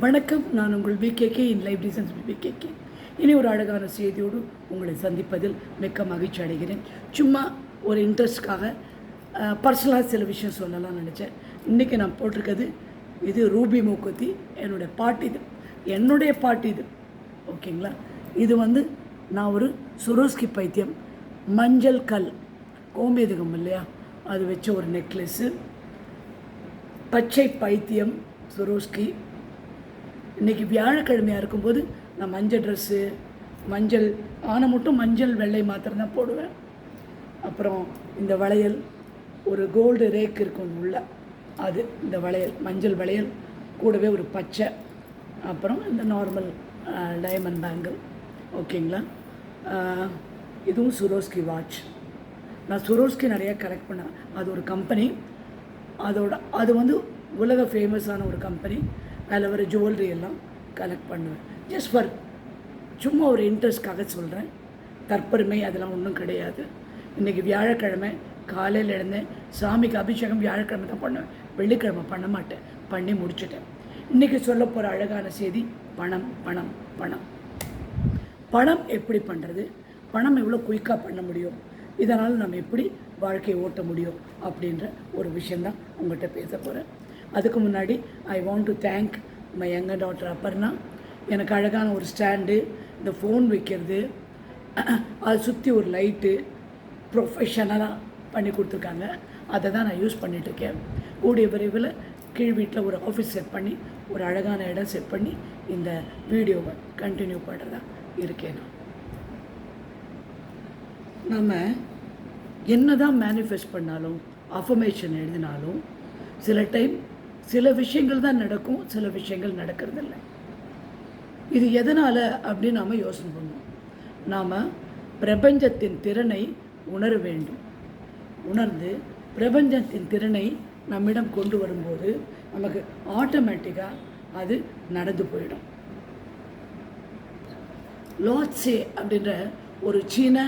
வணக்கம். நான் உங்கள் விகேகே இன் லைஃப் டிசன்ஸ் விகேகே இனி ஒரு அழகான செய்தியோடு உங்களை சந்திப்பதில் மிக்க மகிழ்ச்சி அடைகிறேன். சும்மா ஒரு இன்ட்ரெஸ்ட்காக பர்சனலாக சில விஷயம் சொல்லலாம்னு நினச்சேன். இன்றைக்கி நான் போட்டிருக்கிறது இது ரூபி மூக்குத்தி என்னுடைய பாட்டு இது. என்னுடைய பாட்டு இது. ஓகேங்களா இது வந்து நான் ஒரு சுரோஸ்கி பைத்தியம் மஞ்சள் கல் கோம்பேதுகம் இல்லையா? அது வச்ச ஒரு நெக்லஸ்ஸு பச்சை பைத்தியம் சுரோஸ்கி இன்றைக்கி வியாழக்கிழமையாக இருக்கும்போது நான் மஞ்சள் ட்ரெஸ்ஸு மஞ்சள் ஆனை மட்டும் மஞ்சள் வெள்ளை மாத்திரம் தான் போடுவேன். அப்புறம் இந்த வளையல் ஒரு கோல்டு ரேக் இருக்கும் உள்ள. அது இந்த வளையல் மஞ்சள் வளையல் கூடவே ஒரு பச்சை அப்புறம் இந்த நார்மல் டைமண்ட் பேங்கிள் ஓகேங்களா? இதுவும் சுரோஸ்கி வாட்ச் நான் சுரோஸ்கி நிறையா கலெக்ட் பண்ணேன். அது ஒரு கம்பெனி அதோட அது வந்து உலக ஃபேமஸான ஒரு கம்பெனி அதில் வர ஜுவல்லரி எல்லாம் கலெக்ட் பண்ணுவேன். ஜஸ்ட் ஃபார் சும்மா ஒரு இன்ட்ரெஸ்ட்காக சொல்கிறேன் தற்பெருமை அதெல்லாம் ஒன்றும் கிடையாது. இன்றைக்கி வியாழக்கிழமை காலையில் எழுந்தேன். சாமிக்கு அபிஷேகம் வியாழக்கிழமை தான் பண்ணுவேன். வெள்ளிக்கிழமை பண்ண மாட்டேன். பண்ணி முடிச்சுட்டேன். இன்றைக்கி சொல்ல போகிற அழகான செய்தி பணம் பணம் பணம். பணம் எப்படி பண்ணுறது பணம் எவ்வளோ குயிக்காக பண்ண முடியும்? இதனால் நம்ம எப்படி வாழ்க்கையை ஓட்ட முடியும்? அப்படின்ற ஒரு விஷயந்தான் உங்கள்கிட்ட பேச போகிறேன் அதுக்கு முன்னாடி I want to thank my younger doctor Aparna எனக்கு அழகான ஒரு ஸ்டாண்டு இந்த ஃபோன் வைக்கிறது அதை சுற்றி ஒரு லைட்டு ப்ரொஃபஷனலாக பண்ணி கொடுத்துருக்காங்க. அதை தான் நான் யூஸ் பண்ணிகிட்ருக்கேன் கூடிய விரைவில் கீழ் வீட்டில் ஒரு ஆஃபீஸ் செட் பண்ணி ஒரு அழகான இடம் செட் பண்ணி இந்த வீடியோவை கண்டினியூ பண்ணுறதா இருக்கேன் நான். நம்ம என்ன தான் மேனிஃபெஸ்ட் பண்ணாலும் அஃபர்மேஷன் எழுதினாலும் சில டைம் சில விஷயங்கள் தான் நடக்கும் சில விஷயங்கள் நடக்கிறதில்ல. இது எதனால் அப்படின்னு நாம் யோசனை பண்ணோம் நாம் பிரபஞ்சத்தின் திறனை உணர வேண்டும். உணர்ந்து பிரபஞ்சத்தின் திறனை நம்மிடம் கொண்டு வரும்போது நமக்கு ஆட்டோமேட்டிக்காக அது நடந்து போயிடும். லாட்ஸே அப்படின்ற ஒரு சீன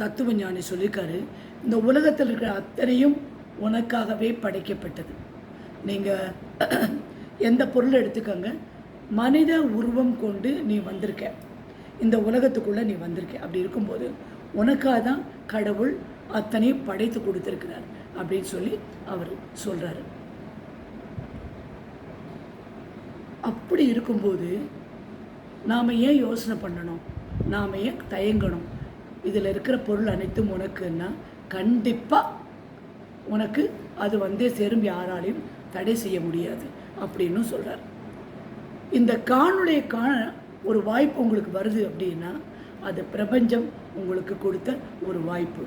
தத்துவ ஞானி சொல்லியிருக்காரு இந்த உலகத்தில் இருக்கிற அத்தனையும் உனக்காகவே படைக்கப்பட்டது. நீங்கள் எந்த பொருளை எடுத்துக்கோங்க மனித உருவம் கொண்டு நீ வந்திருக்க. இந்த உலகத்துக்குள்ளே நீ வந்திருக்க. அப்படி இருக்கும்போது உனக்காக தான் கடவுள் அத்தனையும் படைத்து கொடுத்துருக்கிறார் அப்படின்னு சொல்லி அவர் சொல்கிறாரு அப்படி இருக்கும்போது நாம் ஏன் யோசனை பண்ணணும்? நாம் ஏன் தயங்கணும்? இதில் இருக்கிற பொருள் அனைத்தும் உனக்குன்னா கண்டிப்பாக உனக்கு அது வந்தே சேரும் யாராலையும் தடை செய்ய முடியாது அப்படின்னு சொல்கிறார் இந்த காணுடைய காண ஒரு வாய்ப்பு உங்களுக்கு வருது அப்படின்னா அது பிரபஞ்சம் உங்களுக்கு கொடுத்த ஒரு வாய்ப்பு.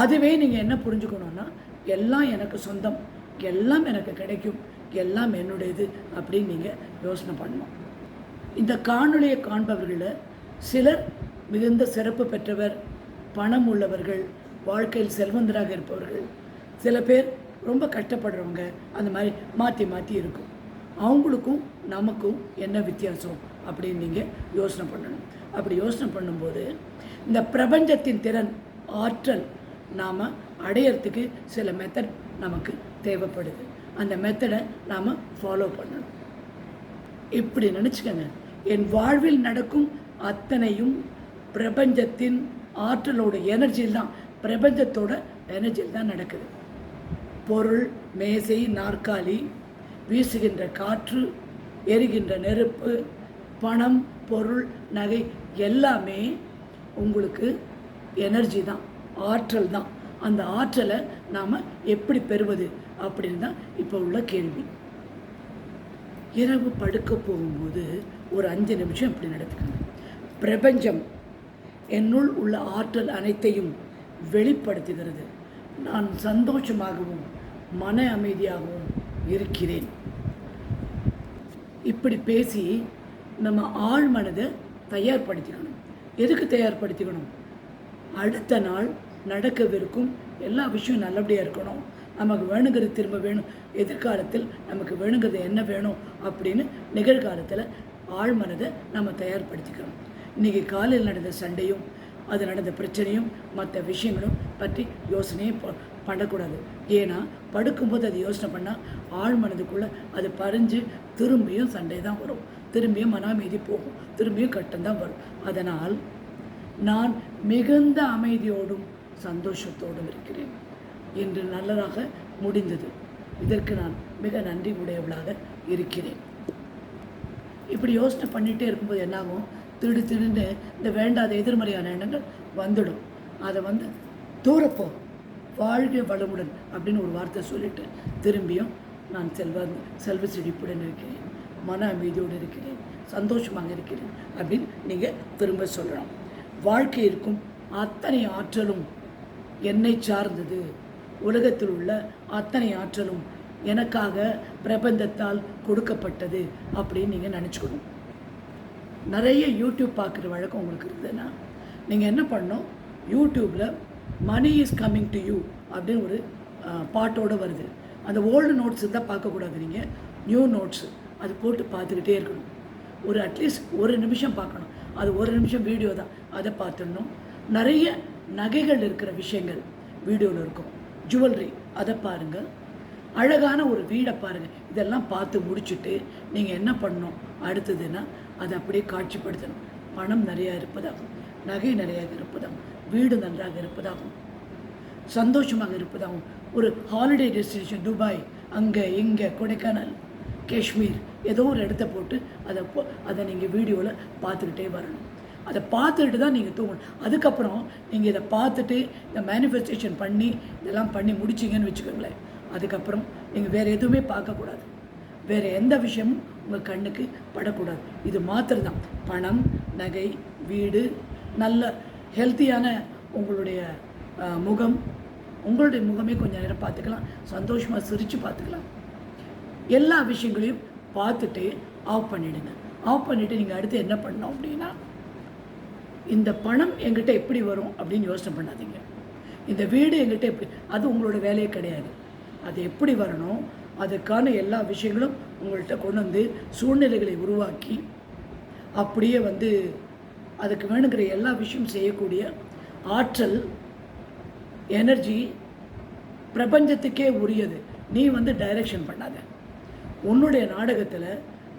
அதுவே நீங்கள் என்ன புரிஞ்சுக்கணும்னா எல்லாம் எனக்கு சொந்தம் எல்லாம் எனக்கு கிடைக்கும் எல்லாம் என்னுடையது அப்படின்னு நீங்கள் யோசனை பண்ணணும். இந்த காணொலியை காண்பவர்களில் சிலர் மிகுந்த சிறப்பு பெற்றவர் பணம் உள்ளவர்கள் வாழ்க்கையில் செல்வந்தராக இருப்பவர்கள் சில பேர் ரொம்ப கஷ்டப்படுறவங்க அந்த மாதிரி மாற்றி மாற்றி இருக்கும். அவங்களுக்கும் நமக்கும் என்ன வித்தியாசம் அப்படின்னு நீங்கள் யோசனை பண்ணணும். அப்படி யோசனை பண்ணும்போது இந்த பிரபஞ்சத்தின் திறன் ஆற்றல் நாம் அடையிறதுக்கு சில மெத்தட் நமக்கு தேவைப்படுது. அந்த மெத்தடை நாம் ஃபாலோ பண்ணணும். இப்படி நினச்சிக்கங்க. என் வாழ்வில் நடக்கும் அத்தனையும் பிரபஞ்சத்தின் ஆற்றலோட எனர்ஜியில் தான் பிரபஞ்சத்தோட எனர்ஜியில் தான் நடக்குது. பொருள் மேசை நாற்காலி வீசுகின்ற காற்று எரிகின்ற நெருப்பு பணம் பொருள் நகை எல்லாமே உங்களுக்கு எனர்ஜி தான் ஆற்றல் தான். அந்த ஆற்றலை நாம் எப்படி பெறுவது அப்படின்னு தான் இப்போ உள்ள கேள்வி. இரவு படுக்க போகும்போது ஒரு அஞ்சு நிமிஷம் இப்படி நடத்துக்கணும் பிரபஞ்சம் என்னுள் உள்ள ஆற்றல் அனைத்தையும் வெளிப்படுத்துகிறது. நான் சந்தோஷமாகவும் மன அமைதியாகவும் இருக்கிறேன். இப்படி பேசி நம்ம ஆள் மனதை தயார்படுத்திக்கணும். எதுக்கு தயார்படுத்திக்கணும்? அடுத்த நாள் நடக்கவிருக்கும் எல்லா விஷயம் நல்லபடியாக இருக்கணும். நமக்கு வேணுங்கிறது திரும்ப வேணும். எதிர்காலத்தில் நமக்கு வேணுங்கிறது என்ன வேணும் அப்படின்னு நிகழ்காலத்தில் ஆழ்மனதை நம்ம தயார்படுத்திக்கிறோம் இன்றைக்கி காலையில் நடந்த சண்டையும் அது நடந்த பிரச்சனையும் மற்ற விஷயங்களும் பற்றி யோசனையை ப- பண்ணக்கூடாது ஏன்னா படுக்கும்போது அது யோசனை பண்ணால் ஆள் மனதுக்குள்ளே அது பறிஞ்சு திரும்பியும் சண்டை தான் வரும். திரும்பியும் மனாமீதி போகும். திரும்பியும் கட்டம் தான் வரும். அதனால் நான் மிகுந்த அமைதியோடும் சந்தோஷத்தோடும் இருக்கிறேன் என்று நல்லதாக முடிந்தது. இதற்கு நான் மிக நன்றி உடையவளாக இருக்கிறேன். இப்படி யோசனை பண்ணிகிட்டே இருக்கும்போது என்னாகும்? திடு திடுன்னு இந்த வேண்டாத எதிர்மறையான எண்ணங்கள் வந்துடும். அதை வந்து தூரப்போ. வாழ்க வளமுடன் அப்படின்னு ஒரு வார்த்தை சொல்லிட்டு திரும்பியும் நான் செல்வ செல்வ செழிப்புடன் இருக்கிறேன். மன அமைதியோடு இருக்கிறேன். சந்தோஷமாக இருக்கிறேன் அப்படின்னு நீங்கள் திரும்ப சொல்லலாம் வாழ்க்கை இருக்கும் அத்தனை ஆற்றலும் என்னை சார்ந்தது. உலகத்தில் உள்ள அத்தனை ஆற்றலும் எனக்காக பிரபந்தத்தால் கொடுக்கப்பட்டது அப்படின்னு நீங்கள் நினச்சிக்கணும். நிறைய யூடியூப் பார்க்குற வழக்கம் உங்களுக்கு இருந்ததுன்னா நீங்கள் என்ன பண்ணணும்? யூடியூப்பில் money is coming to you அப்படின்னு ஒரு பாட்டோடு பாட்டோட வருது. அந்த ஓல்டு நோட்ஸ் இருந்தால் பார்க்கக்கூடாது நீங்கள் நியூ நோட்ஸு அது போட்டு பார்த்துக்கிட்டே இருக்கணும். ஒரு அட்லீஸ்ட் ஒரு நிமிஷம் பார்க்கணும். அது ஒரு நிமிஷம் வீடியோ தான். அதை பார்த்துடணும். நிறைய நகைகள் இருக்கிற விஷயங்கள் வீடியோவில் இருக்கும். ஜுவல்லரி அதை பாருங்கள் அழகான ஒரு வீடை பாருங்கள் இதெல்லாம் பார்த்து முடிச்சுட்டு நீங்கள் என்ன பண்ணணும்? அடுத்ததுன்னா அதை அப்படியே காட்சிப்படுத்தணும். பணம் நிறையா இருப்பதாகும். நகை நிறையாக இருப்பதாகும். வீடு நன்றாக இருப்பதாகவும் சந்தோஷமாக இருப்பதாகவும். ஒரு ஹாலிடே டெஸ்டினேஷன் துபாய் அங்கே இங்கே கொடைக்கானல் காஷ்மீர் ஏதோ ஒரு இடத்த போட்டு அதை போ- அதை நீங்கள் வீடியோவில் பார்த்துக்கிட்டே வரணும். அதை பார்த்துக்கிட்டு தான் நீங்கள் தூங்கணும். அதுக்கப்புறம் நீங்கள் இதை பார்த்துட்டு இந்த மேனிஃபெஸ்டேஷன் பண்ணி இதெல்லாம் பண்ணி முடிச்சிங்கன்னு வச்சுக்கோங்களேன். அதுக்கப்புறம் நீங்கள் வேறு எதுவுமே பார்க்கக்கூடாது. வேறு எந்த விஷயமும் உங்கள் கண்ணுக்கு படக்கூடாது. இது மாத்திரம் தான் பணம் நகை வீடு நல்ல ஹெல்த்தியான உங்களுடைய முகம் உங்களுடைய முகமே கொஞ்சம் நேரம் பார்த்துக்கலாம். சந்தோஷமாக சிரித்து பார்த்துக்கலாம். எல்லா விஷயங்களையும் பார்த்துட்டு ஆஃப் பண்ணிவிடுங்க ஆஃப் பண்ணிவிட்டு நீங்கள் அடுத்து என்ன பண்ணோம் அப்படின்னா இந்த பணம் எங்கிட்ட எப்படி வரும் அப்படின்னு யோசனை பண்ணாதீங்க. இந்த வீடு எங்கிட்ட எப்படி அது உங்களோட வேலையே கிடையாது. அது எப்படி வரணும் அதுக்கான எல்லா விஷயங்களும் உங்கள்கிட்ட கொண்டு வந்து சூழ்நிலைகளை உருவாக்கி அப்படியே வந்து அதுக்கு வேணுங்கிற எல்லா விஷயம் செய்யக்கூடிய ஆற்றல் எனர்ஜி பிரபஞ்சத்துக்கே உரியது. நீ வந்து டைரக்ஷன் பண்ணாத. உன்னுடைய நாடகத்தில்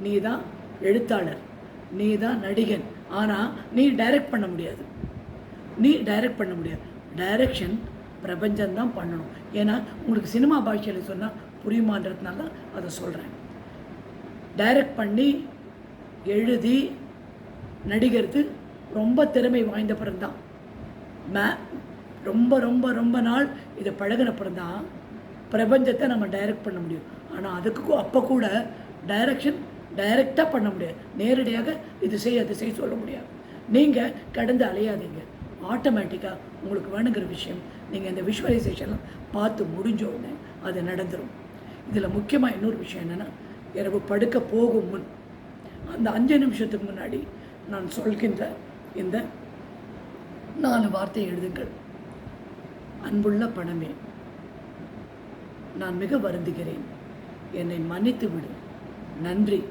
நீ தான் எழுத்தாளர். நீ தான் நடிகன். ஆனால் நீ டைரக்ட் பண்ண முடியாது. நீ டைரக்ட் பண்ண முடியாது. டைரக்ஷன் பிரபஞ்சம்தான் பண்ணணும். ஏன்னா உங்களுக்கு சினிமா பாஷையில் சொன்னால் புரியுமான்றதுனால தான் அதை சொல்கிறேன் டைரக்ட் பண்ணி எழுதி நடிகருக்கு ரொம்ப திறமை வாய்ந்த பிறந்தான் மே ரொம்ப ரொம்ப ரொம்ப நாள் இதை பழகினப்புறம் தான் பிரபஞ்சத்தை நம்ம டைரக்ட் பண்ண முடியும். ஆனால் அதுக்கு அப்போ கூட டைரக்ஷன் டைரெக்டாக பண்ண முடியாது. நேரடியாக இது செய் அது செய் சொல்ல முடியாது. நீங்கள் கடந்து அலையாதீங்க. ஆட்டோமேட்டிக்காக உங்களுக்கு வேணுங்கிற விஷயம் நீங்கள் இந்த விஷுவலைசேஷன்லாம் பார்த்து முடிஞ்ச உடனே அது நடந்துடும் இதில் முக்கியமாக இன்னொரு விஷயம் என்னென்னா இரவு படுக்க போகும் முன் அந்த அஞ்சு நிமிஷத்துக்கு முன்னாடி நான் சொல்கின்ற இந்த நாலு வார்த்தை எழுதுங்கள். அன்புள்ள பணமே நான் மிக வருந்துகிறேன். என்னை மன்னித்து விடு நன்றி.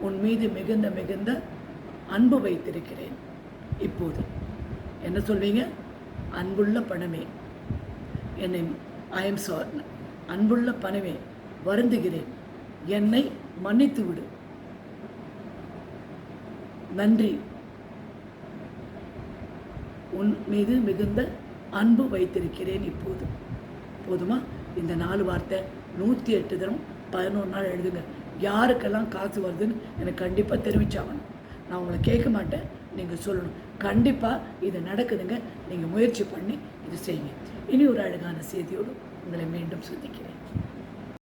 உன் மீது மிகுந்த மிகுந்த அன்பு வைத்திருக்கிறேன். இப்போது என்ன சொல்வீங்க? அன்புள்ள பணமே என்னை ஐ எம் சாரி அன்புள்ள பணமே வருந்துகிறேன். என்னை மன்னித்து விடு நன்றி. உன் மீது மிகுந்த அன்பு வைத்திருக்கிறேன் இப்போது. போதுமா? இந்த நாலு வார்த்தை நூற்றி எட்டு தினம் பதினொன்று நாள் எழுதுங்க. யாருக்கெல்லாம் காசு வருதுன்னு எனக்கு கண்டிப்பாக தெரிவிச்சாகணும். நான் உங்களை கேட்க மாட்டேன் நீங்கள் சொல்லணும். கண்டிப்பாக இது நடக்குதுங்க. நீங்கள் முயற்சி பண்ணி இது செய்யுங்க. இனி ஒரு அழகான செய்தியோடு உங்களை மீண்டும் சந்திக்கிறேன்.